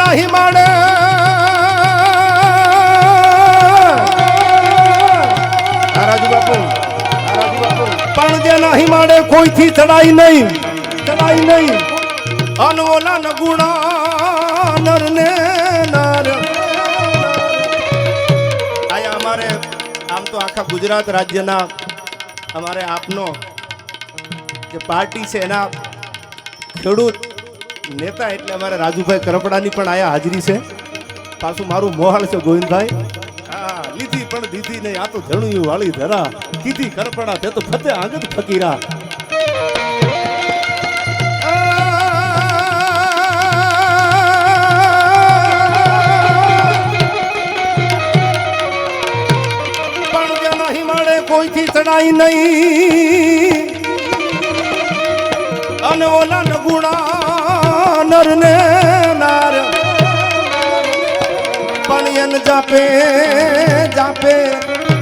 નહીં માડે હા રાજુ બાપુ હા રાજુ બાપુ. પણ જે નહીં માડે કોઈથી ચડાઈ નહીં? ચડાઈ નહીં. અનઓલા ન ગુણા નર ને નર. આયા અમારે આમ તો આખા ગુજરાત રાજ્યના અમારે આપનો જે પાર્ટી છે એના ખેડૂત નેતા એટલે અમારા રાજુભાઈ કરપડાની પણ આયા હાજરી છે. પાછું મારું મોહાળ છે ગોવિંદભાઈ. લીધી પણ દીધી નહીં. આ તો ધણું વાળી ધરા. કીધી કરપડા તે તો ફતે આગત ફકીરા. કોઈથી ચડાઈ નહીં. અને ઓલા નગુણા નર ને નાર. પણ જાપે જાપે